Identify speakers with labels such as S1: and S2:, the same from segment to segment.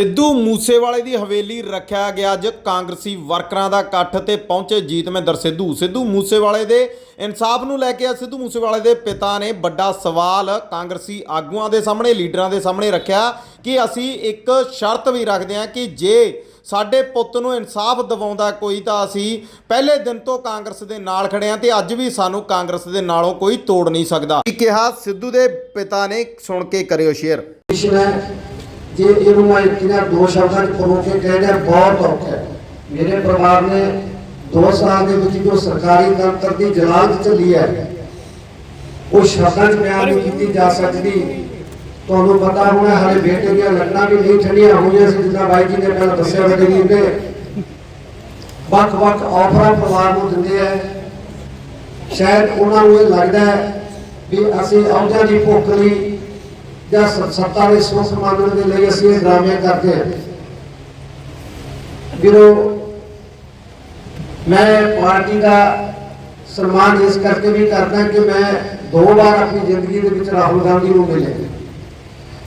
S1: ਸਿੱਧੂ ਮੂਸੇਵਾਲੇ ਦੀ ਹਵੇਲੀ ਰੱਖਿਆ ਗਿਆ ਅੱਜ ਕਾਂਗਰਸੀ ਵਰਕਰਾਂ ਦਾ ਇਕੱਠ ਤੇ ਪਹੁੰਚੇ ਜੀਤਮਿੰਦਰ ਸਿੱਧੂ। ਸਿੱਧੂ ਮੂਸੇਵਾਲੇ ਦੇ ਇਨਸਾਫ ਨੂੰ ਲੈ ਕੇ ਸਿੱਧੂ ਮੂਸੇਵਾਲੇ ਦੇ ਪਿਤਾ ਨੇ ਵੱਡਾ ਸਵਾਲ ਕਾਂਗਰਸੀ ਆਗੂਆਂ ਦੇ ਸਾਹਮਣੇ, ਲੀਡਰਾਂ ਦੇ ਸਾਹਮਣੇ ਰੱਖਿਆ ਕਿ ਅਸੀਂ ਇੱਕ ਸ਼ਰਤ ਵੀ ਰੱਖਦੇ ਹਾਂ ਕਿ ਜੇ ਸਾਡੇ ਪੁੱਤ ਨੂੰ ਇਨਸਾਫ ਦਿਵਾਉਂਦਾ ਕੋਈ ਤਾਂ ਅਸੀਂ ਪਹਿਲੇ ਦਿਨ ਤੋਂ ਕਾਂਗਰਸ ਦੇ ਨਾਲ ਖੜੇ ਹਾਂ ਤੇ ਅੱਜ ਵੀ ਸਾਨੂੰ ਕਾਂਗਰਸ ਦੇ ਨਾਲੋਂ ਕੋਈ ਤੋੜ ਨਹੀਂ ਸਕਦਾ। ਇਹ ਕਿਹਾ ਸਿੱਧੂ ਦੇ ਪਿਤਾ ਨੇ? ਸੁਣ ਕੇ ਕਰਿਓ ਸ਼ੇਅਰ।
S2: ਜੇ ਇਹਨੂੰ ਮੈਂ ਕਿਹਾ ਦੋ ਸ਼ਬਦਾਂ ਚ ਪਰੋ ਕੇ ਕਹਿਣਾ ਬਹੁਤ ਔਖਾ ਹੈ। ਮੇਰੇ ਪਰਿਵਾਰ ਨੇ 2 ਸਾਲ ਦੇ ਵਿੱਚ ਜੋ ਸਰਕਾਰੀ ਦਫ਼ਤਰ ਦੀ ਜਲਾਲਤ ਚੱਲੀ ਹੈ, ਉਹ ਸ਼ਬਦਾਂ ਚ ਬਿਆਨ ਨਹੀਂ ਕੀਤੀ ਜਾ ਸਕਦੀ। ਤੁਹਾਨੂੰ ਪਤਾ ਹੋਣਾ, ਹਾਲੇ ਬੇਟੇ ਦੀਆਂ ਲੱਟਾਂ ਵੀ ਨਹੀਂ ਠੰਡੀਆਂ ਹੋਈਆਂ ਸੀ, ਜਿੱਦਾਂ ਬਾਈ ਜੀ ਨੇ ਪਹਿਲਾਂ ਦੱਸਿਆ ਵੱਡੇ ਵੀਰ ਵੱਖ ਵੱਖ ਆਫਰਾਂ ਪਰਿਵਾਰ ਨੂੰ ਦਿੰਦੇ ਆ। ਸ਼ਾਇਦ ਉਹਨਾਂ ਨੂੰ ਇਹ ਲੱਗਦਾ ਹੈ ਵੀ ਅਸੀਂ ਅਹੁਦਿਆਂ ਦੀ ਭੁੱਖ ਲਈ ਜਾਂ ਸੱਤਾ ਦੇ ਸੁਖ ਮੰਨਣ ਦੇ ਲਈ ਅਸੀਂ ਇਹ ਡਰਾਮੇ ਕਰਦੇ ਹਾਂ ਵੀਰੋ, ਮੈਂ ਪਾਰਟੀ ਦਾ ਸਨਮਾਨ ਇਸ ਕਰਕੇ ਵੀ ਕਰਦਾ ਕਿ ਮੈਂ ਦੋ ਵਾਰ ਆਪਣੀ ਜ਼ਿੰਦਗੀ ਦੇ ਵਿੱਚ ਰਾਹੁਲ ਗਾਂਧੀ ਨੂੰ ਮਿਲਿਆ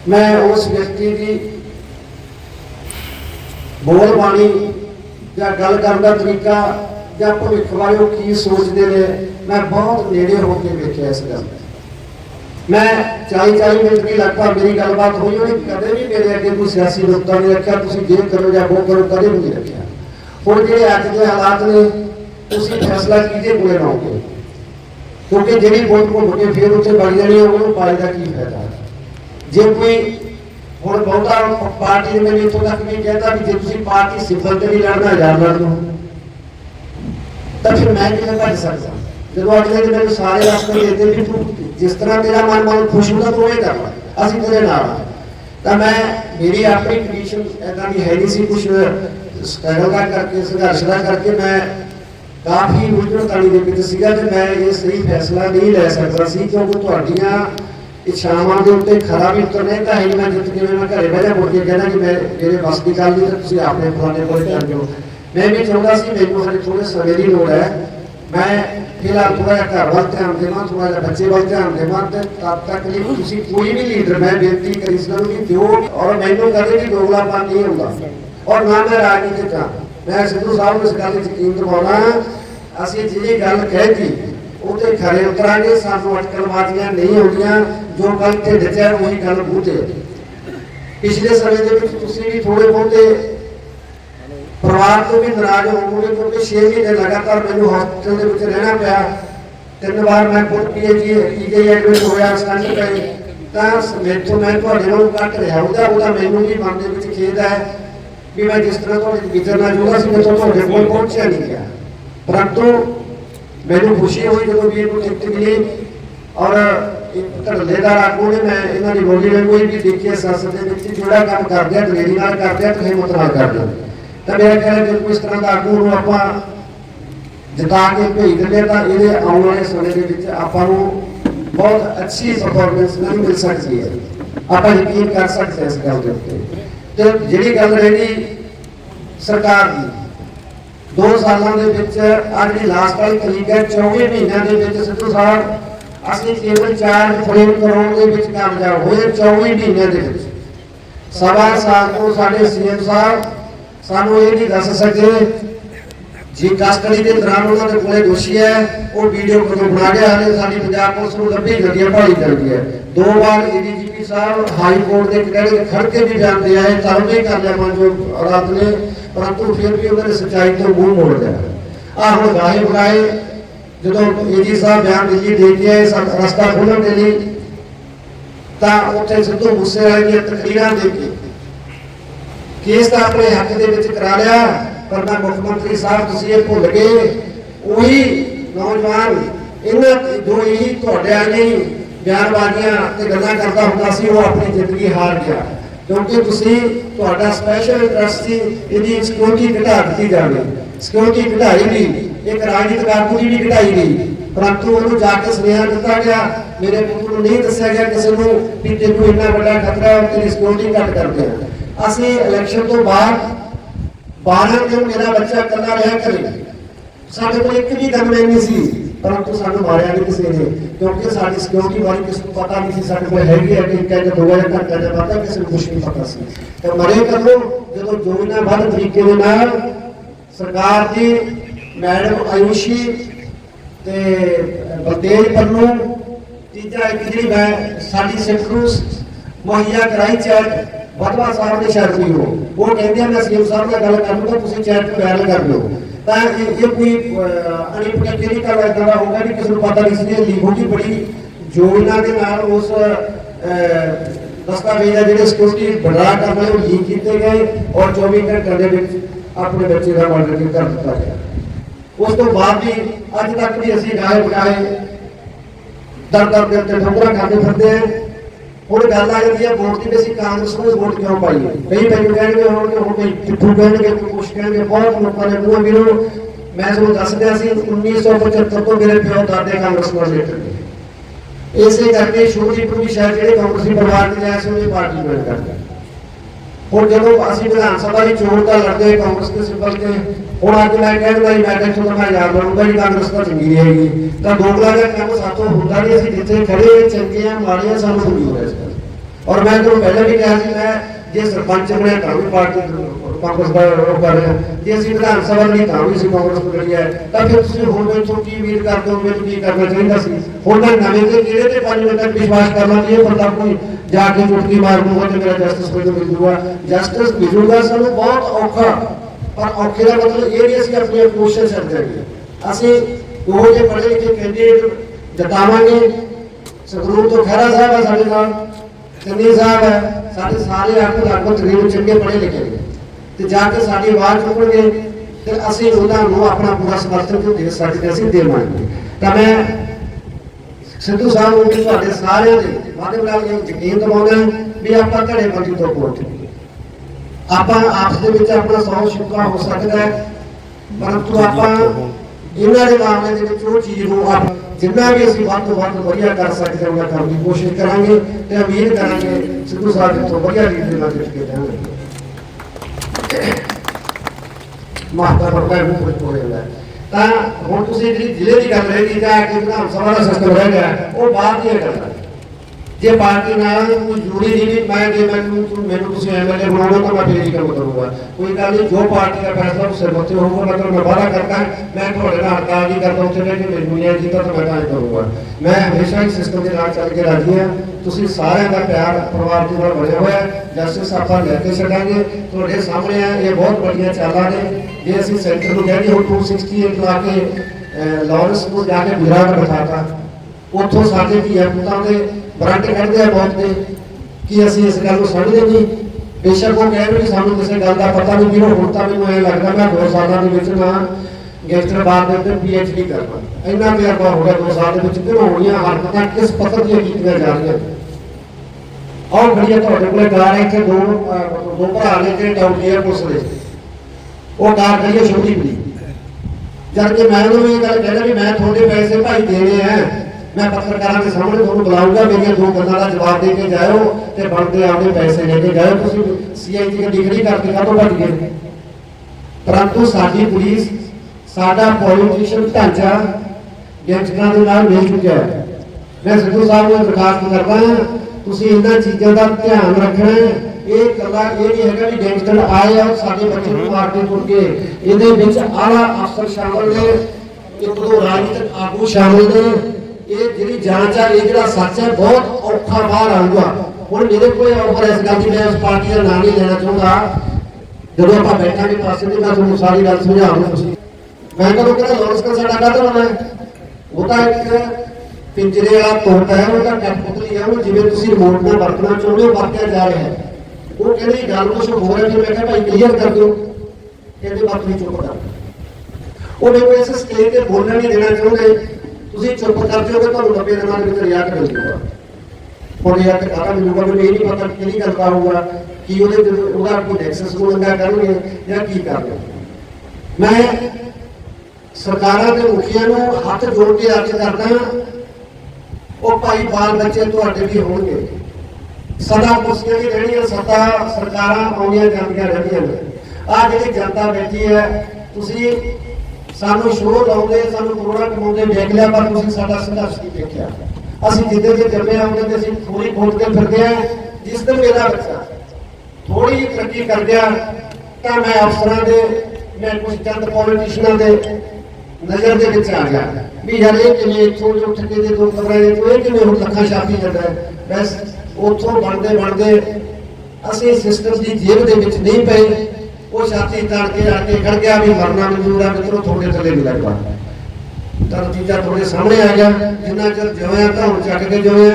S2: ਮੈਂ ਉਸ ਵਿਅਕਤੀ ਦੀ ਬੋਲ ਬਾਣੀ ਜਾਂ ਗੱਲ ਕਰਨ ਦਾ ਤਰੀਕਾ ਜਾਂ ਭਵਿੱਖ ਬਾਰੇ ਉਹ ਕੀ ਸੋਚਦੇ ਨੇ, ਮੈਂ ਬਹੁਤ ਨੇੜੇ ਹੋ ਕੇ ਵੇਖਿਆ ਇਸ ਗੱਲ ਨੂੰ। ਮੈਂ 40 40 ਮਿੰਟ ਦੀ ਲਗਭਗ ਮੇਰੀ ਗੱਲਬਾਤ ਹੋਈ ਹੋਣੀ, ਕਦੇ ਵੀ ਮੇਰੇ ਅੱਗੇ ਕੋਈ ਸਿਆਸੀ ਨੁਕਤਾ ਨਹੀਂ ਰੱਖਿਆ, ਤੁਸੀਂ ਜੇ ਕਰੋ ਜਾਂ ਉਹ ਕਰੋ, ਕਦੇ ਨਹੀਂ ਰੱਖਿਆ। ਹੁਣ ਜਿਹੜੇ ਅੱਜ ਦੇ ਹਾਲਾਤ ਨੇ, ਤੁਸੀਂ ਫੈਸਲਾ ਕਿਹਦੇ ਕੋਲੇ ਲਾਓਗੇ? ਕਿਉਂਕਿ ਜਿਹੜੀ ਵੋਟ ਘੁੰਮ ਕੇ ਫਿਰ ਉੱਥੇ ਬਣ ਜਾਣੀ ਹੈ, ਉਹਨੂੰ ਪਾਈ ਦਾ ਕੀ ਫਾਇਦਾ? ਜੇ ਕੋਈ ਹੁਣ ਬਹੁਤਾ ਪਾਰਟੀ ਦੇ ਮੈਨੂੰ ਇੱਥੋਂ ਤੱਕ ਵੀ ਕਹਿੰਦਾ ਵੀ ਜੇ ਤੁਸੀਂ ਪਾਰਟੀ ਸਿਫਰ ਤੇ ਨਹੀਂ ਲੜਨਾ, ਯਾਰ ਲੜ ਲਓ ਤਾਂ ਫਿਰ ਮੈਂ ਕਿਵੇਂ ਭੱਜ ਸਕਦਾ? ਜਦੋਂ ਅਗਲੇ ਦਿਨ ਮੈਨੂੰ ਸਾਰੇ ਰਸਤੇ ਦੇ ਦਿੱਤੇ ਵੀ ਤੂੰ ਜਿਸ ਤਰ੍ਹਾਂ ਤੇਰਾ ਮਨ ਮਨ ਖੁਸ਼ ਹੁੰਦਾ, ਤੂੰ ਇਹ ਕਰ ਲੈ। ਅਸੀਂ ਤੇਰੇ ਨਾਲ ਹਾਂ। ਤਾਂ ਮੈਂ, ਮੇਰੀ ਆਪਣੀ ਕੰਡੀਸ਼ਨ ਐਦਾਂ ਦੀ ਹੈ ਨਹੀਂ ਸੀ ਕੁਝ ਸਟਰਗਲ ਦਾ ਕਰਕੇ, ਸੰਘਰਸ਼ ਦਾ ਕਰਕੇ ਮੈਂ ਕਾਫੀ ਉਲਝਣ ਤਾਣੀ ਦੇ ਵਿੱਚ ਸੀਗਾ ਤੇ ਮੈਂ ਇਹ ਸਹੀ ਫੈਸਲਾ ਨਹੀਂ ਲੈ ਸਕਦਾ ਸੀ ਕਿਉਂਕਿ ਤੁਹਾਡੀਆਂ ਇੱਛਾਵਾਂ ਦੇ ਉੱਤੇ ਖਰਾ ਵੀ ਉਤਰਨੇ ਤਾਂ ਹੈ ਨਹੀਂ ਮੈਂ ਜਿੱਤ ਕੇ ਮੈਂ ਘਰੇ ਬਹਿ ਜਾ ਮੁੜ ਕੇ ਕਹਿਣਾ ਕਿ ਮੈਂ ਮੇਰੇ ਬਸ ਦੀ ਗੱਲ ਨਹੀਂ, ਤਾਂ ਤੁਸੀਂ ਆਪਣੇ ਫਲਾਣੇ ਕੋਲ ਚੱਲ ਜਾਓ। ਮੈਂ ਵੀ ਚਾਹੁੰਦਾ ਸੀ, ਮੈਨੂੰ ਹਲੇ ਥੋੜੇ ਸਮੇਂ ਦੀ ਲੋੜ ਹੈ। ਮੈਂ ਫਿਲਹਾਲ ਥੋੜਾ ਜਿਹਾ ਘਰ ਵੱਲ ਧਿਆਨ ਦੇਵਾਂ ਥੋੜਾ ਜਿਹਾ ਬੱਚੇ ਵੱਲ ਧਿਆਨ ਦੇਵਾਂ ਤੇ ਤਦ ਤੱਕ ਲਈ ਤੁਸੀਂ ਕੋਈ ਵੀ ਲੀਡਰ ਮੈਂ ਬੇਨਤੀ ਕਰੀ ਸੀ ਨੂੰ ਕਿ ਦਿਓ ਔਰ ਮੈਨੂੰ ਕਦੇ ਵੀ ਦੋਗਲਾਪਨ ਨਹੀਂ ਹੁੰਦਾ। ਔਰ ਨਾ ਮੈਂ ਸਿੱਧੂ ਸਾਹਿਬ ਨੂੰ ਇਸ ਗੱਲ ਤੇ ਯਕੀਨ ਦਿਵਾਉਣਾ ਅਸੀਂ ਜਿਹੜੀ ਗੱਲ ਕਹਿਤੀ ਉਹਦੇ ਖਰੇ ਉਤਰਾਂਗੇ, ਸਾਨੂੰ ਅਟਕਲਵਾਦੀਆਂ ਨਹੀਂ ਹੁੰਦੀਆਂ ਜੋ ਗੱਲ ਤੇ ਡਿੱਟਿਆ ਉਹੀ ਗੱਲ ਮੂੰਹ ਪਿਛਲੇ ਸਮੇਂ ਦੇ ਵਿੱਚ ਤੁਸੀਂ ਵੀ ਥੋੜੇ ਬਹੁਤੇ ਪਰਿਵਾਰ ਤੋਂ ਵੀ ਨਾਰਾਜ਼ ਹੋਵੋਗੇ ਕਿਉਂਕਿ 6 ਮਹੀਨੇ ਲਗਾਤਾਰ ਮੈਨੂੰ ਹਸਪੀਟਲ ਦੇ ਵਿੱਚ ਰਹਿਣਾ ਪਿਆ। ਤਿੰਨ ਵਾਰ ਮੈਂ ਖੁਦ ਪੀਏਜੀ ਪੀਜੀ ਐਡਮਿਟ ਹੋਇਆ ਸੰਨ ਪਏ ਤਾਂ ਮੇਥੋਂ ਮੈਂ ਤੁਹਾਡੇ ਨਾਲੋਂ ਘੱਟ ਰਿਹਾ। ਉਹਦਾ ਉਹਦਾ ਮੈਨੂੰ ਵੀ ਮਨ ਦੇ ਵਿੱਚ ਖੇਦ ਹੈ ਵੀ ਮੈਂ ਜਿਸ ਤਰ੍ਹਾਂ ਤੁਹਾਡੇ ਵਿਚਰਨਾ ਚਾਹੁੰਦਾ ਸੀ ਮੈਂ ਤੁਹਾਡੇ ਕੋਲ ਪਹੁੰਚਿਆ ਨਹੀਂ ਗਿਆ। ਪਰੰਤੂ ਮੈਨੂੰ ਖੁਸ਼ੀ ਹੋਈ ਜਦੋਂ ਵੀ ਇਹਨੂੰ ਟਿਕਟ ਮਿਲੀ ਔਰ ਇੱਕ ਧੜਲੇਦਾਰ ਆਗੂ ਨੇ ਮੈਂ ਇਹਨਾਂ ਦੀ ਬੋਲੀ ਲੈਂਗੁਏਜ ਵੀ ਦੇਖੀ ਸੰਸਦ ਦੇ ਵਿੱਚ ਜਿਹੜਾ ਕੰਮ ਕਰਦੇ ਆ, ਦਲੇਰੀ ਨਾਲ ਕਰਦੇ ਆ ਤੇ ਹਿੰਮਤ ਕਰਦੇ ਆ ਜੇ ਕੋਈ ਇਸ ਤਰ੍ਹਾਂ ਦਾ ਆਗੂ ਨੂੰ ਆਪਾਂ ਜਿਤਾ ਕੇ ਭੇਜ ਦਿੰਦੇ ਹਾਂ ਤਾਂ ਇਹਦੇ ਆਉਣ ਵਾਲੇ ਸਮੇਂ ਦੇ ਵਿੱਚ ਆਪਾਂ ਨੂੰ ਬਹੁਤ ਅੱਛੀ ਪਰਫਾਰਮੈਂਸ ਨਹੀਂ ਮਿਲ ਸਕਦੀ ਹੈ ਆਪਾਂ ਯਕੀਨ ਕਰ ਸਕਦੇ ਹਾਂ ਇਸ ਗੱਲ ਦੇ ਉੱਤੇ ਤੇ ਜਿਹੜੀ ਗੱਲ ਰਹੀ ਸਰਕਾਰ ਦੀ 2 ਸਾਲਾਂ ਦੇ ਵਿੱਚ ਅੱਜ ਦੀ ਲਾਸਟ ਵਾਲੀ ਤਰੀਕ ਹੈ 24 ਮਹੀਨਿਆਂ ਦੇ ਵਿੱਚ ਸਿੱਧੂ ਸਾਹਿਬ ਅਸੀਂ ਕੇਵਲ 4 ਫਰੇਮ ਕਰੋੜ ਦੇ ਵਿੱਚ ਕਾਮਯਾਬ ਹੋਏ 24 ਮਹੀਨਿਆਂ ਦੇ ਵਿੱਚ ਸਵਾ ਸਾਲ ਤੋਂ ਸਾਡੇ ਸੀਐਮ ਸਾਹਿਬ ਸਾਨੂੰ ਇਹ ਨਹੀਂ ਦੱਸ ਸਕੇ ਜੀ ਕਸਟਡੀ ਦੇ ਦੌਰਾਨ ਉਹਨਾਂ ਦੇ ਕੋਲੇ ਦੋਸ਼ੀ ਹੈ, ਉਹ ਵੀਡੀਓ ਕਦੋਂ ਬਣਾ ਗਿਆ ਹਲੇ ਸਾਡੀ ਪੰਜਾਬ ਪੁਲਿਸ ਨੂੰ ਲੱਭੀ ਗੱਡੀਆਂ ਭਾਲੀ ਕਰਦੀ ਹੈ। ਦੋ ਵਾਰ ਏਡੀਜੀਪੀ ਸਾਹਿਬ ਹਾਈ ਕੋਰਟ ਦੇ ਕਿਹੜੇ ਖੜ ਕੇ ਵੀ ਜਾਂਦੇ ਆਏ ਤਰਵੇਂ ਕਰ ਲਿਆ ਮੰਜੋ ਰਾਤ ਨੇ, ਪਰੰਤੂ ਫਿਰ ਵੀ ਉਹਨਾਂ ਨੇ ਸੱਚਾਈ ਤੋਂ ਮੂੰਹ ਮੋੜ ਲਿਆ। ਆਹ ਹੁਣ ਗਾਹੇ ਬੁਲਾਏ, ਜਦੋਂ ਏਜੀ ਸਾਹਿਬ ਬਿਆਨ ਦਿੱਲੀ ਦੇ ਕੇ ਆਏ ਰਸਤਾ ਖੋਲ੍ਹਣ ਦੇ ਲਈ, ਤਾਂ ਉੱਥੇ ਸਿੱਧੂ ਮੂਸੇ ਵਾਲੇ ਦੀਆਂ ਤਕਰੀਰਾਂ ਦੇ ਕੇ ਕੇਸ ਤਾਂ ਆਪਣੇ ਹੱਕ ਦੇ ਵਿੱਚ ਕਰਾ ਲਿਆ, ਪਰ ਮੈਂ ਮੁੱਖ ਮੰਤਰੀ ਸਾਹਿਬ ਤੁਸੀਂ ਇਹ ਭੁੱਲ ਗਏ। ਉਹੀ ਨੌਜਵਾਨ, ਇਹਨਾਂ ਦੋ ਹੀ ਤੁਹਾਡਿਆਂ ਨੇ ਬਿਆਨਬਾਜ਼ੀਆਂ ਤੇ ਗੱਲਾਂ ਕਰਦਾ ਹੁੰਦਾ ਸੀ, ਉਹ ਆਪਣੀ ਜ਼ਿੰਦਗੀ ਹਾਰ ਗਿਆ। ਕਿਉਂਕਿ ਤੁਸੀਂ ਤੁਹਾਡਾ ਸਪੈਸ਼ਲ ਇੰਟਰਸਟ ਸੀ, ਇਹਦੀ ਸਿਕਿਉਰਿਟੀ ਘਟਾ ਦਿੱਤੀ ਜਾਵੇ। ਸਿਕਿਉਰਿਟੀ ਘਟਾਈ ਨਹੀਂ ਇੱਕ ਰਾਜਨੀਤਿਕ ਆਗੂ ਦੀ ਵੀ ਘਟਾਈ ਨਹੀਂ ਪਰੰਤੂ ਉਹਨੂੰ ਜਾ ਕੇ ਸੁਨੇਹਾ ਦਿੱਤਾ ਗਿਆ, ਮੇਰੇ ਪੁੱਤ ਨੂੰ ਨਹੀਂ ਦੱਸਿਆ ਗਿਆ ਕਿਸੇ ਨੂੰ ਵੀ ਤੈਨੂੰ ਇੰਨਾ ਵੱਡਾ ਖਤਰਾ ਹੈ, ਤੇਰੀ ਸਿਕਿਉਰਿਟੀ ਘੱਟ ਕਰਦੇ ਆ ਅਸੀਂ ਇਲੈਕਸ਼ਨ ਤੋਂ ਬਾਅਦ 12 ਦਿਨ ਮੇਰਾ ਬੱਚਾ ਇਕੱਲਾ ਰਿਹਾ ਕਰੇ ਸਾਡੇ ਕੋਲ ਇੱਕ ਵੀ ਗਨਮੈਨ ਨਹੀਂ ਸੀ, ਪਰੰਤੂ ਸਾਨੂੰ ਮਾਰਿਆ ਨਹੀਂ ਕਿਸੇ ਨੇ, ਕਿਉਂਕਿ ਸਾਡੀ ਸਿਕਿਉਰਿਟੀ ਬਾਰੇ ਕਿਸੇ ਨੂੰ ਪਤਾ ਨਹੀਂ ਸੀ, ਸਾਡੇ ਕੋਲ ਹੈਗੀ ਹੈ ਕਿ ਇੱਕ ਦੋ ਹੈ ਘੰਟਾ ਦਾ ਪਤਾ, ਕਿਸੇ ਨੂੰ ਕੁਛ ਨਹੀਂ ਪਤਾ ਸੀ। ਤੇ ਮਰੇ ਕਦੋਂ? ਜਦੋਂ ਯੋਜਨਾ ਵੱਧ ਤਰੀਕੇ ਦੇ ਨਾਲ ਸਰਕਾਰ ਦੀ ਮੈਡਮ ਆਯੂਸ਼ੀ ਤੇ ਬਲਦੇਵ ਪੰਨੂ, ਤੀਜਾ ਇੱਕ ਜਿਹੜੀ ਸਾਡੀ ਸਿੱਖ ਨੂੰ ਮੁਹੱਈਆ ਕਰਾਈ ਚੈਟ ਬਦਵਾ ਸਾਹਿਬ ਦੇ ਸ਼ਰਤ ਵੀ ਹੋ ਉਹ ਕਹਿੰਦੇ ਆ ਮੈਂ ਸੀਐਮ ਸਾਹਿਬ ਨਾਲ ਗੱਲ ਕਰੂੰਗਾ ਤੁਸੀਂ ਚੈਟ ਵਾਇਰਲ ਕਰ ਲਿਓ ਤਾਂ ਇਹ ਇਹ ਕੋਈ ਅਨਿਪਟੈਕਟਰੀ ਕਰ ਇਦਾਂ ਦਾ ਹੋਊਗਾ ਕਿ ਕਿਸੇ ਨੂੰ ਪਤਾ ਨਹੀਂ ਸੀ ਇਹ ਲੀਕ ਹੋਗੀ ਬੜੀ ਯੋਜਨਾ ਦੇ ਨਾਲ ਉਸ ਅਹ, ਦਸਤਾਵੇਜ਼ ਆ ਜਿਹੜੇ ਸਿਕਿਉਰਿਟੀ ਬਣਾ ਕਰਨਾ ਉਹ ਲੀਕ ਕੀਤੇ ਗਏ ਔਰ 24 ਘੰਟੇ ਦੇ ਵਿੱਚ ਆਪਣੇ ਬੱਚੇ ਦਾ ਮਰਡਰ ਕਰ ਦਿੱਤਾ ਗਿਆ ਉਸ ਤੋਂ ਬਾਅਦ ਵੀ ਅੱਜ ਤੱਕ ਵੀ ਅਸੀਂ ਗਾਏ ਬਗਾਏ ਦਰ ਦਰ ਦੇ ਉੱਤੇ ਠੋਕਰਾਂ ਖਾਂਦੇ ਫਿਰਦੇ ਆ ਹੁਣ ਗੱਲ ਆ ਜਾਂਦੀ ਹੈ ਵੋਟ ਦੀ ਵੀ ਅਸੀਂ ਕਾਂਗਰਸ ਨੂੰ ਵੋਟ ਕਿਉਂ ਪਾਈ ਕਈ ਮੈਨੂੰ ਕਹਿਣਗੇ ਹੁਣ ਹੁਣ ਕੋਈ ਕਿੱਥੋਂ ਕਹਿਣਗੇ ਕੋਈ ਕੁਛ ਕਹਿਣਗੇ, ਬਹੁਤ ਲੋਕਾਂ ਨੇ ਮੂੰਹ ਵੀਰੋ ਮੈਂ ਤੁਹਾਨੂੰ ਦੱਸ ਦਿਆ ਸੀ 1975 ਤੋਂ ਮੇਰੇ ਪਿਓ ਦਾਦੇ ਕਾਂਗਰਸ ਨਾਲ ਰਿਲੇਟਡ ਨੇ ਇਸੇ ਕਰਕੇ ਸ਼ੁਭਜੀਤ ਨੂੰ ਵੀ ਸ਼ਾਇਦ ਜਿਹੜੇ ਕਾਂਗਰਸੀ ਪਰਿਵਾਰ ਦੇ ਲਿਆ ਸੀ ਉਹਨੇ ਪਾਰਟੀ ਜੁਆਇਨ ਕਰ ਲਈ ਹੁਣ ਜਦੋਂ ਅਸੀਂ ਵਿਧਾਨ ਸਭਾ ਦੀ ਚੋਣ ਦਾ ਲੜਦੇ ਕਾਂਗਰਸ ਦੇ ਸਿੰਬਲ ਤੇ। ਹੁਣ ਅੱਜ ਮੈਂ ਕਹਿੰਦਾ ਜੀ ਮੈਂ ਟੈਨਸ਼ਨ ਤੋਂ ਮੈਂ ਯਾਦ ਬਣੂਗਾ ਜੀ ਕਾਂਗਰਸ ਤਾਂ ਚੰਗੀ ਨਹੀਂ ਤਾਂ ਦੋਗਲਾ ਦਾ ਕੰਮ ਸਾਥੋਂ ਹੁੰਦਾ ਨਹੀਂ, ਅਸੀਂ ਜਿੱਥੇ ਖੜੇ ਚੰਗੇ ਆ, ਮਾੜੇ ਆ, ਸਾਨੂੰ ਸੁਣੀ ਰਿਹਾ ਇਸ ਔਰ ਮੈਂ ਤੁਹਾਨੂੰ ਪਹਿਲਾਂ ਵੀ ਕਿਹਾ ਸੀ, ਮੈਂ ਜੇ ਸਰਪੰਚ ਬਣਿਆ ਤਾਂ ਵੀ ਪਾਰਟੀ ਕਾਂਗਰਸ ਦਾ ਉਹ ਕਰ ਰਿਹਾ। ਜੇ ਅਸੀਂ ਵਿਧਾਨ ਸਭਾ ਲਈ ਤਾਂ ਵੀ ਅਸੀਂ ਕਾਂਗਰਸ ਨੂੰ ਹੈ ਤਾਂ ਫਿਰ ਤੁਸੀਂ ਹੁਣ ਮੈਨੂੰ ਕੀ ਉਮੀਦ ਕਰਦੇ ਹੋ ਮੈਨੂੰ ਕੀ ਕਰਨਾ ਚਾਹੀਦਾ ਸੀ? ਹੁਣ ਮੈਂ ਨਵੇਂ ਤੇ ਕਿਹੜੇ ਤੇ 5 ਮਿੰਟ ਤੱਕ ਵਿਸ਼ਵਾਸ ਕਰਨਾ ਚਾਹੀਏ ਬੰਦਾ ਕੋਈ ਜਾ ਕੇ ਚੁਟਕੀ ਮਾਰ ਦੂਗਾ ਤੇ ਮੇਰਾ ਜਸਟਿਸ ਮੈਨੂੰ ਮਿਲ ਜੂਗਾ ਜਸਟਿਸ ਮਿਲੂਗਾ ਸਾਨੂੰ ਬਹੁਤ ਔਖਾ ਪਰ ਔਖੇ ਦਾ ਮਤਲਬ ਇਹ ਨਹੀਂ ਅਸੀਂ ਆਪਣੀ ਕੋਸ਼ਿਸ਼ ਛੱਡ ਜਾਈਏ ਅਸੀਂ ਉਹ ਜੇ ਪੜ੍ਹੇ ਲਿਖੇ ਕੈਂਡੀਡੇਟ ਜਿਤਾਵਾਂਗੇ ਸਤਿਗੁਰੂ ਤੋਂ ਖਹਿਰਾ ਸਾਹਿਬ ਹੈ ਸਾਡੇ ਨਾਲ ਚੰਨੀ ਸਾਹਿਬ ਹੈ ਸਾਡੇ ਸਾਰੇ ਆਗੂ ਲਾਗੂ ਤਕਰੀਬਨ ਚੰਗੇ ਪੜ੍ਹੇ ਲਿਖੇ ਨੇ ਤੇ ਜਾ ਕੇ ਸਾਡੀ ਆਵਾਜ਼ ਚੁੱਕਣਗੇ ਤੇ ਅਸੀਂ ਉਹਨਾਂ ਨੂੰ ਆਪਣਾ ਪੂਰਾ ਸਮਰਥਨ ਜੋ ਦੇ ਸਕਦੇ ਹਾਂ, ਅਸੀਂ ਦੇਵਾਂਗੇ ਤਾਂ ਮੈਂ ਸਿੱਧੂ ਸਾਹਿਬ ਨੂੰ ਵੀ ਤੁਹਾਡੇ ਸਾਰਿਆਂ ਦੇ ਮਾਧਿਅਮ ਨਾਲ ਇਹ ਯਕੀਨ ਦਿਵਾਉਂਦਾ ਵੀ ਆਪਾਂ ਘੜੇ ਬੰਦੀ ਤੋਂ ਕੋਟ ਆਪਾਂ ਆਪਸ ਦੇ ਵਿੱਚ ਆਪਣਾ ਸੌ ਸ਼ਿਕਵਾ ਹੋ ਸਕਦਾ ਹੈ ਪਰੰਤੂ ਆਪਾਂ ਇਹਨਾਂ ਦੇ ਮਾਮਲੇ ਦੇ ਵਿੱਚ ਉਹ ਚੀਜ਼ ਨੂੰ ਆਪ ਜਿੰਨਾ ਵੀ ਅਸੀਂ ਵੱਧ ਤੋਂ ਵੱਧ ਵਧੀਆ ਕਰ ਸਕਦੇ ਹਾਂ ਕਰਨ ਦੀ ਕੋਸ਼ਿਸ਼ ਕਰਾਂਗੇ ਤੇ ਉਮੀਦ ਕਰਾਂਗੇ ਸਿੱਧੂ ਸਾਹਿਬ ਤੋਂ ਵਧੀਆ ਲੀਡਰ ਨਾਲ ਜਿੱਤ ਕੇ ਜਾਵਾਂਗੇ ਮਾਤਾ ਬਰਕਰ ਨੂੰ ਕੁਝ ਹੋ ਜਾਂਦਾ ਹੈ। ਤਾਂ ਹੁਣ ਤੁਸੀਂ ਜਿਹੜੀ ਜ਼ਿਲ੍ਹੇ ਦੀ ਗੱਲ ਰਹਿ ਜਾਂ ਕਿ ਵਿਧਾਨ ਸਭਾ ਦਾ ਸਿਸਟਮ ਰਹਿ ਗਿਆ ਉਹ ਬਾਅਦ ਦੀਆਂ ਗੱਲਾਂ ਨੇ। ਜੇ ਪਾਰਟੀ ਨਾਲ ਕੋਈ ਜ਼ਰੂਰੀ ਨਹੀਂ, ਮੈਂ ਜੇ ਮੈਨੂੰ ਮੈਨੂੰ ਤੁਸੀਂ ਐਮਐਲਏ ਬਣਾਉਣਾ ਤਾਂ ਮੈਂ ਫੇਰ ਕੰਮ ਕਰੂੰਗਾ। ਕੋਈ ਗੱਲ ਨਹੀਂ, ਜੋ ਪਾਰਟੀ ਦਾ ਫੈਸਲਾ ਉਸ ਸਿਰ ਹੋਊਗਾ, ਮਤਲਬ ਮੈਂ ਵਾਅਦਾ ਕਰਦਾ, ਮੈਂ ਤੁਹਾਡੇ ਨਾਲ ਹੜਤਾਲ ਨਹੀਂ ਕਰਦਾ, ਉੱਥੇ ਬਹਿ ਮੈਨੂੰ ਨਹੀਂ ਕੀਤਾ ਤਾਂ ਮੈਂ ਤਾਂ ਕਰੂੰਗਾ। ਮੈਂ ਹਮੇਸ਼ਾ ਹੀ ਸਿਸਟਮ ਦੇ ਨਾਲ ਚੱਲ ਕੇ ਰਾਜੀ ਹਾਂ। ਤੁਸੀਂ ਸਾਰਿਆਂ ਦਾ ਪਿਆਰ ਪਰਿਵਾਰ ਦੇ ਨਾਲ ਬਣਿਆ ਹੋਇਆ ਜਸਟਿਸ ਆਪਾਂ ਲੈ ਕੇ ਛੱਡਾਂਗੇ। ਤੁਹਾਡੇ ਸਾਹਮਣੇ ਆ ਇਹ ਬਹੁਤ ਵੱਡੀਆਂ ਚਾਲਾਂ ਨੇ। ਜੇ ਅਸੀਂ ਸੈਂਟਰ ਨੂੰ ਕਹਿੰਦੇ ਉਹ 268 ਲਾ ਕੇ ਲਾਰੈਂਸ ਨੂੰ ਜਾ ਕੇ ਗੁਜਰਾਤ ਬਿਠਾਤਾ। ਉੱਥੋਂ ਸਾਡੇ ਧੀਆ ਪੁੱਤਾਂ ਦੇ, ਬਰੰਟ ਕੱਢਦੇ ਆ ਬਹੁਤ ਨੇ ਕਿ ਅਸੀਂ ਇਸ ਗੱਲ ਨੂੰ ਸਮਝਦੇ ਨਹੀਂ? ਬੇਸ਼ੱਕ ਉਹ ਕਹਿਣ ਵੀ ਸਾਨੂੰ ਕਿਸੇ ਗੱਲ ਦਾ ਪਤਾ ਨਹੀਂ ਵੀਰੋ, ਹੁਣ ਤਾਂ ਮੈਨੂੰ ਐਂ ਲੱਗਦਾ ਮੈਂ 2 ਸਾਲਾਂ ਦੇ ਵਿੱਚ ਨਾ ਗੈਂਗਸਟਰ ਬਾਤ ਦੇ ਉੱਤੇ ਪੀਐਚਡੀ ਕਰਨਾ ਇੰਨਾ ਤਜਰਬਾ ਹੋ 2 ਸਾਲ ਦੇ ਵਿੱਚ। ਕਿਹੜੀਆਂ ਹੋਣੀਆਂ ਹਰਕਤਾਂ ਕਿਸ ਪੱਧਰ ਦੀਆਂ ਕੀਤੀਆਂ ਜਾ ਰਹੀਆਂ? ਔਰ ਬੜੀਆ ਤੁਹਾਡੇ ਕੋਲੇ ਕਾਰ ਹੈ ਇੱਥੇ ਦੋ ਦੋ ਭਰਾ ਨੇ ਜਿਹੜੇ ਡਾਊਟੀ ਹੈ ਪੁਲਿਸ ਦੇ। ਉਹ ਕਾਰ ਕਰੀਏ ਛੋਟੀ ਵੀ ਜਦ ਕਿ ਮੈਂ ਉਹਨੂੰ ਇਹ ਗੱਲ ਕਹਿੰਦਾ ਵੀ ਮੈਂ ਤੁਹਾਡੇ ਪੈਸੇ ਭਾਈ ਦੇਣੇ ਆ ਮੈਂ ਪੱਤਰਕਾਰਾਂ ਦੇ ਸਾਹਮਣੇ ਤੁਹਾਨੂੰ ਬੁਲਾਉਂਗਾ ਮੇਰੀਆਂ ਦੋ ਗੱਲਾਂ ਦਾ ਜਵਾਬ ਦੇ ਕੇ ਜਾਇਓ ਤੇ ਬਣਦੇ ਆਪਦੇ ਪੈਸੇ ਲੈ ਕੇ ਜਾਇਓ। ਤੁਸੀਂ ਸੀਆਈਟੀ ਦੀ ਡਿਗਰੀ ਕਰਕੇ ਕਾਹਤੋਂ ਭੱਜ ਗਏ? ਪਰੰਤੂ ਸਾਡੀ ਪੁਲਿਸ ਸਾਡਾ ਪੋਲੀਟੀਸ਼ੀਅਨ ਢਾਂਚਾ ਗੈਂਗਸਟਰਾਂ ਦੇ ਨਾਲ ਮਿਲ ਚੁੱਕਿਆ। ਹੈ ਮੈਂ ਸਿੱਧੂ ਸਾਹਿਬ ਨੂੰ ਦਰਖਾਸਤ ਕਰਦਾ ਹਾਂ ਤੁਸੀਂ ਇਹਨਾਂ ਚੀਜ਼ਾਂ ਦਾ ਧਿਆਨ ਰੱਖਣਾ ਹੈ। ਇਹ ਕੱਲਾ ਇਹ ਨਹੀਂ ਹੈਗਾ ਵੀ ਗੈਂਗਸਟਰ ਆਏ ਸਾਡੇ ਬੱਚੇ ਨੂੰ ਮਾਰ ਕੇ ਇਹਦੇ ਵਿੱਚ ਆਲਾ ਅਫਸਰ ਸ਼ਾਮਲ ਨੇ, ਇੱਕ ਦੋ ਰਾਜਨੀਤਿਕ ਆਗੂ ਸ਼ਾਮਲ ਨੇ। ਇਹ ਜਿਹੜੀ ਜਾਂਚ ਆ, ਇਹ ਜਿਹੜਾ ਸੱਚ ਹੈ ਬਹੁਤ ਔਖਾ ਬਾਹਰ ਆਊਗਾ। ਹੁਣ ਮੇਰੇ ਕੋਲੇ ਆਫਰ ਇਸ ਗੱਲ ਦੀ ਮੈਂ ਉਸ ਪਾਰਟੀ ਦਾ ਨਾਂ ਨਹੀਂ ਲੈਣਾ ਚਾਹੁੰਦਾ। ਜਦੋਂ ਆਪਾਂ ਬੈਠਾਂਗੇ ਪਾਸੇ ਤੇ ਮੈਂ ਤੁਹਾਨੂੰ ਸਾਰੀ ਗੱਲ ਸਮਝਾਉਂਗਾ। ਮੈਂ ਕਦੋਂ ਕਿਹਾ ਲੋਰਸ ਦਾ ਸਾਡਾ ਕਾਹਦਾ ਹੋਣਾ ਉਹ ਤਾਂ ਇੱਕ ਪਿੰਜਰੇ ਵਾਲਾ ਤੋਤਾ ਹੈ, ਉਹ ਕਠਪੁਤਲੀ ਹੈ ਉਹ ਜਿਵੇਂ ਤੁਸੀਂ ਰਿਮੋਟ ਨਾਲ ਵਰਤਣਾ ਚਾਹੁੰਦੇ ਹੋ, ਵਰਤਿਆ ਜਾ ਰਿਹਾ ਹੈ। ਉਹ ਕਹਿੰਦੇ ਗੱਲ ਕੁਝ ਹੋਰ ਹੈ ਫਿਰ ਮੈਂ ਕਿਹਾ ਭਾਈ ਕਲੀਅਰ ਕਰ ਦਿਓ ਕਹਿੰਦੇ ਬਾਤ ਨਹੀਂ ਚੁੱਪ ਕਰ ਉਹ ਮੈਨੂੰ ਇਸ ਸਟੇਜ ਤੇ ਬੋਲਣ ਨਹੀਂ ਦੇਣਾ ਚਾਹੁੰਦੇ। ਤੁਸੀਂ ਚੁੱਪ ਕਰ ਜਾਓਗੇ ਤੁਹਾਨੂੰ 90 ਦਿਨਾਂ ਦੇ ਵਿੱਚ ਰਿਆਕ ਮਿਲ ਜਾਊਗਾ। ਹੁਣ ਯਾਰ ਤੇ ਕਾਹਦਾ ਮਿਲੂਗਾ ਮੈਨੂੰ ਇਹ ਨਹੀਂ ਪਤਾ ਕਿ ਕਿਹੜੀ ਗੱਲ ਦਾ ਹੋਊਗਾ, ਕੀ ਉਹਦੇ ਉਹਦਾ ਕੋਈ ਐਕਸੈਸ ਨੂੰ ਲੰਗਾ ਕਰਨਗੇ ਜਾਂ ਕੀ ਕਰਨਗੇ। ਮੈਂ ਸਰਕਾਰਾਂ ਦੇ ਮੁਖੀਆਂ ਨੂੰ ਹੱਥ ਜੋੜ ਕੇ ਅਰਜ਼ ਕਰਦਾ ਉਹ ਭਾਈ ਬਾਲ ਬੱਚੇ ਤੁਹਾਡੇ ਵੀ ਹੋਣਗੇ। ਸਦਾ ਕੁਰਸੀਆਂ ਨਹੀਂ ਰਹਿਣੀਆਂ ਸਰਕਾਰਾਂ ਆਉਂਦੀਆਂ ਜਾਂਦੀਆਂ ਰਹਿੰਦੀਆਂ ਨੇ। ਆ ਜਿਹੜੀ ਜਨਤਾ ਬੈਠੀ ਹੈ, ਤੁਸੀਂ ਸਾਨੂੰ ਸ਼ੋਅ ਲਾਉਂਦੇ, ਸਾਨੂੰ ਕਰੋੜਾਂ ਕਮਾਉਂਦੇ ਦੇਖ ਲਿਆ, ਪਰ ਤੁਸੀਂ ਸਾਡਾ ਸੰਘਰਸ਼ ਨਹੀਂ ਦੇਖਿਆ। ਅਸੀਂ ਜਿੱਦੇ ਦੇ ਜੰਮੇ ਆਉਂਦੇ ਤੇ ਅਸੀਂ ਥੋੜੀ ਖੋਟਦੇ ਫਿਰਦੇ ਆ। ਜਿਸ ਦਿਨ ਮੇਰਾ ਬੱਚਾ ਥੋੜੀ ਜਿਹੀ ਤਰੱਕੀ ਕਰ ਗਿਆ ਤਾਂ ਮੈਂ ਅਫਸਰਾਂ ਦੇ, ਮੈਂ ਕੁਝ ਚੰਦ ਪੋਲੀਟੀਸ਼ੀਅਨਾਂ ਦੇ ਨਜ਼ਰ ਦੇ ਵਿੱਚ ਆ ਗਿਆ। ਵੀ ਯਾਰ ਇਹ ਕਿਵੇਂ ਇੱਥੋਂ ਜੋ ਠੱਕੇ ਦੇ ਦੋ ਖਬਰਾਂ ਦੇ ਤੋਂ ਕਿਵੇਂ ਹੁਣ ਲੱਖਾਂ ਛਾਪੀ ਜਾਂਦਾ ਹੈ? ਬਸ ਉੱਥੋਂ ਬਣਦੇ ਬਣਦੇ ਅਸੀਂ ਸਿਸਟਮ ਦੀ ਜੇਬ ਦੇ ਵਿੱਚ ਨਹੀਂ ਪਏ। ਉਹ ਛਾਤੀ ਤਾਣ ਕੇ ਆ ਕੇ ਖੜ ਗਿਆ ਵੀ ਮਰਨਾ ਮਨਜ਼ੂਰ ਆ, ਮਿੱਤਰੋ, ਤੁਹਾਡੇ ਥੱਲੇ ਨਹੀਂ ਲੱਗਦਾ ਤਾਂ ਨਤੀਜਾ ਤੁਹਾਡੇ ਸਾਹਮਣੇ ਆ ਗਿਆ। ਜਿੰਨਾ ਚਿਰ ਜਿਵੇਂ ਤਾਂ ਹੁਣ ਚੱਕ ਕੇ ਜਿਵੇਂ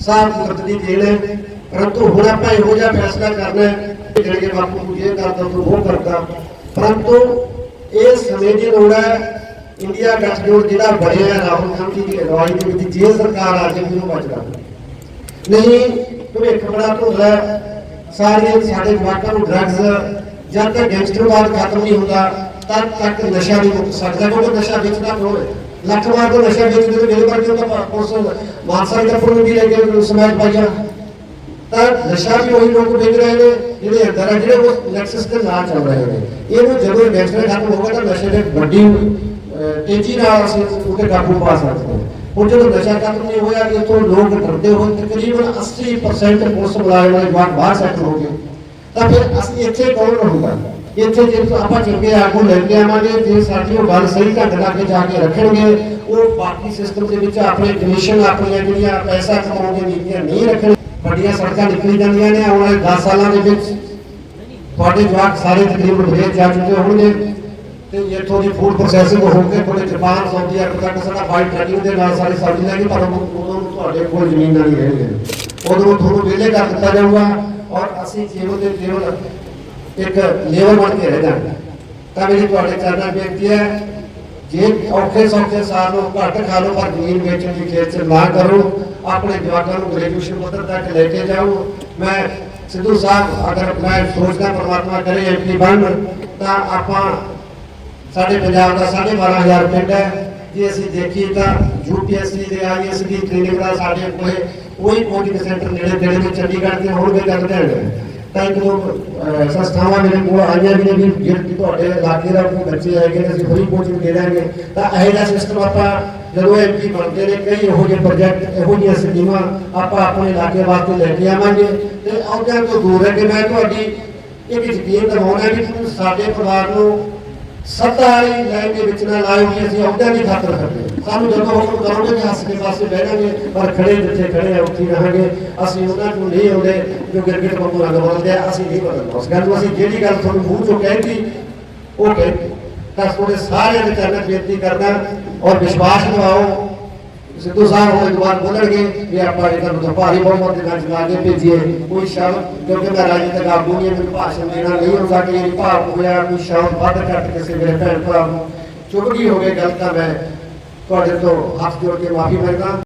S2: ਸਾਫ਼ ਕੁਦਰਤ ਦੀ ਦੇਣ ਹੈ। ਪਰੰਤੂ ਹੁਣ ਆਪਾਂ ਇਹੋ ਜਿਹਾ ਫੈਸਲਾ ਕਰਨਾ ਹੈ ਜਿਹੜੇ ਬਾਪੂ ਨੂੰ ਇਹ ਕਰਦਾ ਤੂੰ ਉਹ ਕਰਦਾ। ਪਰੰਤੂ ਇਹ ਸਮੇਂ ਦੀ ਲੋੜ ਹੈ ਇੰਡੀਆ ਗੱਠਜੋੜ ਜਿਹੜਾ ਬਣਿਆ ਹੈ, ਰਾਹੁਲ ਗਾਂਧੀ ਦੀ ਅਗਵਾਈ ਦੇ ਵਿੱਚ, ਜੇ ਸਰਕਾਰ ਆ ਜਾਵੇ ਉਹਨੂੰ ਬਚਦਾ ਨਹੀਂ ਭਵਿੱਖ ਬੜਾ ਧੁੰਦਲਾ ਹੈ। ਸਾਰੀਆਂ ਸਾਡੇ ਜਵਾਕਾਂ ਨੂੰ ਡਰੱਗਸ ਜਦ ਤੱਕ ਗੈਂਗਸਟਰਵਾਦ ਖਤਮ ਨਹੀਂ ਹੁੰਦਾ, ਤਦ ਤੱਕ ਨਸ਼ਾ ਨਹੀਂ ਮੁੱਕ ਸਕਦਾ, ਕਿਉਂਕਿ ਨਸ਼ਾ ਵੇਚਦਾ ਕੋਲ ਹੈ? ਲੱਖ ਵਾਰ ਤੋਂ ਨਸ਼ਾ ਵੇਚਦੇ ਤੇ ਮੇਰੇ ਵਰਗੇ ਤਾਂ ਪੁਲਿਸ ਮਾਨਸਾ ਦਾ ਪੁਲਿਸ ਵੀ ਲੈ ਕੇ ਸਮਾਜ ਪਾਈਆ ਤਾਂ ਨਸ਼ਾ ਵੀ ਉਹੀ ਲੋਕ ਵੇਚ ਰਹੇ ਨੇ, ਜਿਹੜੇ ਅੰਦਰ ਆ, ਜਿਹੜੇ ਉਹ ਲੈਕਸਸ ਦੇ ਨਾਲ ਚੱਲ ਰਹੇ ਨੇ। ਇਹਨੂੰ ਜਦੋਂ ਗੈਂਗਸਟਰ ਖਤਮ ਹੋਗਾ ਤਾਂ ਨਸ਼ੇ ਦੇ ਵੱਡੀ ਤੇਜ਼ੀ ਨਾਲ ਅਸੀਂ ਉੱਤੇ ਕਾਬੂ ਪਾ ਸਕਦੇ ਹਾਂ। ਹੁਣ ਜਦੋਂ ਨਸ਼ਾ ਖਤਮ ਨਹੀਂ ਹੋਇਆ ਕਿ ਇੱਥੋਂ ਲੋਕ ਡਰਦੇ ਹੋਏ ਤਕਰੀਬਨ 80% ਪੁਲਿਸ ਮੁਲਾਜ਼ਮਾਂ ਦੇ ਜਵਾਨ ਬਾਹਰ ਸੈਟਲ ਹੋ ਗਏ। ਤਾਂ ਫਿਰ ਅਸੀਂ ਇੱਥੇ ਕੌਣ ਰਹੂਗਾ? ਇੱਥੇ ਜੇ ਆਪਾਂ ਚੰਗੇ ਆਗੂ ਲੈ ਕੇ ਆਵਾਂਗੇ, ਜੇ ਸਾਡੀ ਉਹ ਗੱਲ ਸਹੀ ਢੰਗ ਨਾਲ ਅੱਗੇ ਜਾ ਕੇ ਰੱਖਣਗੇ, ਉਹ ਬਾਕੀ ਸਿਸਟਮ ਦੇ ਵਿੱਚ ਆਪਣੇ ਕਮਿਸ਼ਨ ਆਪਣੀਆਂ ਜਿਹੜੀਆਂ ਪੈਸਾ ਕਮਾਉਣ ਦੀਆਂ ਨੀਤੀਆਂ ਨਹੀਂ ਰੱਖਣ ਵੱਡੀਆਂ ਸੜਕਾਂ ਨਿਕਲੀ ਜਾਂਦੀਆਂ ਨੇ, ਆਉਣ ਵਾਲੇ 10 ਸਾਲਾਂ ਦੇ ਵਿੱਚ। ਤੁਹਾਡੇ ਜਵਾਕ ਸਾਰੇ ਤਕਰੀਬਨ ਵਿਦੇਸ਼ ਜਾ ਚੁੱਕੇ ਹੋਣਗੇ ਤੇ ਇੱਥੋਂ ਦੀ ਫੂਡ ਪ੍ਰੋਸੈਸਿੰਗ ਹੋ ਕੇ ਤੁਹਾਡੇ ਜਾਪਾਨ, ਸਾਊਦੀ ਅਰਬ ਤੱਕ ਸਾਡਾ ਬਾਈ ਟਰੈਕਿੰਗ ਦੇ ਨਾਲ ਸਾਰੀ ਸਬਜ਼ੀ ਲੈ ਕੇ ਪਰ ਉਦੋਂ ਤੁਹਾਡੇ ਕੋਲ ਜ਼ਮੀਨ ਨਹੀਂ ਰਹਿਣਗੇ। ਉਦੋਂ ਤੁਹਾਨੂੰ ਵਿਹਲੇ ਕਰ ਦਿੱਤਾ ਜਾਊਗਾ ਔਰ ਅਸੀਂ ਜੀਵਨ ਦੇ ਜੀਵਨ ਇੱਕ ਲੇਵਲ ਬਣ ਕੇ ਰਹਿ ਜਾਣਾ ਤਾਂ ਮੇਰੀ ਤੁਹਾਡੇ ਚਰਨਾਂ ਬੇਨਤੀ ਹੈ, ਜੇ ਔਖੇ ਸੌਖੇ ਸਾਲ ਨੂੰ ਘੱਟ ਖਾ ਲਓ, ਪਰ ਜ਼ਮੀਨ ਵੇਚਣ ਦੀ ਖੇਚ ਚ ਨਾ ਕਰੋ, ਆਪਣੇ ਜਵਾਕਾਂ ਨੂੰ ਗ੍ਰੈਜੂਏਸ਼ਨ ਪੱਧਰ ਤੱਕ ਲੈ ਕੇ ਜਾਓ। ਮੈਂ ਸਿੱਧੂ ਸਾਹਿਬ ਅਗਰ ਮੈਂ ਸੋਚਦਾ ਪਰਮਾਤਮਾ ਕਰੇ ਐਮਪੀ ਬਣ ਤਾਂ ਆਪਾਂ ਸਾਡੇ ਪੰਜਾਬ ਦਾ 12500 ਪਿੰਡ ਹੈ ਜੇ ਅਸੀਂ ਦੇਖੀਏ ਤਾਂ ਯੂਪੀਐਸਸੀ ਦੇ ਆਈਐਸ ਦੀ ਟ੍ਰੇਨਿੰਗ ਦਾ ਸਾਡੇ ਕੋਲੇ ਕੋਈ ਕੋਚਿੰਗ ਸੈਂਟਰ ਨੇੜੇ ਤੇੜੇ ਵਿੱਚ ਚੰਡੀਗੜ੍ਹ ਦੇ ਹੋਣਗੇ ਜਾਂ ਲੁਧਿਆਣੇ ਤਾਂ ਇੱਕ ਦੋ ਅਹ, ਸੰਸਥਾਵਾਂ ਮੇਰੇ ਕੋਲ ਆਈਆਂ ਵੀ ਨੇ ਵੀ ਜਿਹੜੇ ਤੁਹਾਡੇ ਇਲਾਕੇ ਦਾ ਕੋਈ ਬੱਚੇ ਆਏਗੇ ਤਾਂ ਅਸੀਂ ਫ੍ਰੀ ਕੋਚਿੰਗ ਦੇ ਦਾਂਗੇ ਤਾਂ ਇਹੋ ਜਿਹਾ ਸਿਸਟਮ ਆਪਾਂ ਜਦੋਂ ਐਮਪੀ ਬਣਦੇ ਨੇ ਕਈ ਇਹੋ ਜਿਹੇ ਪ੍ਰੋਜੈਕਟ ਇਹੋ ਜਿਹੀਆਂ ਸਕੀਮਾਂ ਆਪਾਂ ਆਪਣੇ ਇਲਾਕੇ ਵਾਸਤੇ ਲੈ ਕੇ ਆਵਾਂਗੇ ਤੇ ਅਹੁਦਿਆਂ ਤੋਂ ਦੂਰ ਰਹਿ ਕੇ ਮੈਂ ਤੁਹਾਡੀ ਇਹ ਵੀ ਯਕੀਨ ਦਿਵਾਉਣਾ ਕਿ ਤੁਸੀਂ ਸਾਡੇ ਪਰਿਵਾਰ ਨੂੰ ਸੱਤਾ ਵਾਲੀ ਲਾਈਨ ਦੇ ਵਿੱਚ ਨਾ ਲਾਇਓ ਕਿ ਅਸੀਂ ਅਹੁਦਿਆਂ ਦੀ ਖਾਤਰ ਕਰਦੇ ਸਾਨੂੰ ਜਦੋਂ ਹੁਕਮ ਕਰੋਗੇ ਕਿ ਹੱਸ ਕੇ ਪਾਸੇ ਬਹਿ ਜਾਵਾਂਗੇ, ਪਰ ਖੜੇ ਜਿੱਥੇ ਖੜੇ ਆ, ਉੱਥੇ ਹੀ ਰਹਾਂਗੇ। ਅਸੀਂ ਉਹਨਾਂ ਨੂੰ ਨਹੀਂ ਆਉਂਦੇ ਜੋ ਗਿਰਗਿਟ ਵਾਂਗੂ ਰੰਗ ਬਦਲਦੇ ਆ, ਅਸੀਂ ਨਹੀਂ ਬਦਲਦੇ ਉਸ ਗੱਲ ਨੂੰ ਅਸੀਂ ਜਿਹੜੀ ਗੱਲ ਤੁਹਾਨੂੰ ਮੂੰਹ ਚੋਂ ਕਹਿਤੀ, ਉਹ ਕਹਿਤੀ। ਤਾਂ ਤੁਹਾਡੇ ਸਾਰਿਆਂ ਦੇ ਚਰਨ ਬੇਨਤੀ ਕਰਦਾ ਔਰ ਵਿਸ਼ਵਾਸ ਦਿਵਾਓ ਸਿੱਧੂ ਸਾਹਿਬ ਉਹ ਜਵਾਨ ਬੋਲਣਗੇ ਵੀ ਆਪਾਂ ਇਹਨਾਂ ਨੂੰ ਭਾਰੀ ਬਹੁਮਤ ਦੇ ਨਾਲ ਜਿਤਾ ਕੇ ਭੇਜੀਏ। ਕੋਈ ਸ਼ਬਦ ਕਿਉਂਕਿ ਮੈਂ ਰਾਜਨੀਤਿਕ ਆਗੂ ਨਹੀਂ, ਮੈਨੂੰ ਭਾਸ਼ਣ ਦੇਣਾ ਨਹੀਂ ਹੁੰਦਾ ਕਿ ਇਹ ਭਾਵ ਹੋਇਆ ਕੋਈ ਸ਼ਬਦ ਵੱਧ ਘੱਟ ਕਿਸੇ ਮੇਰੇ ਭੈਣ ਭਰਾ ਨੂੰ। ਚੁੱਪ ਗਈ ਹੋਵੇ ਗੱਲ ਤਾਂ ਮੈਂ ਤੁਹਾਡੇ ਤੋਂ ਹੱਥ ਜੋੜ ਕੇ ਮਾਫੀ ਮੰਗਦਾ।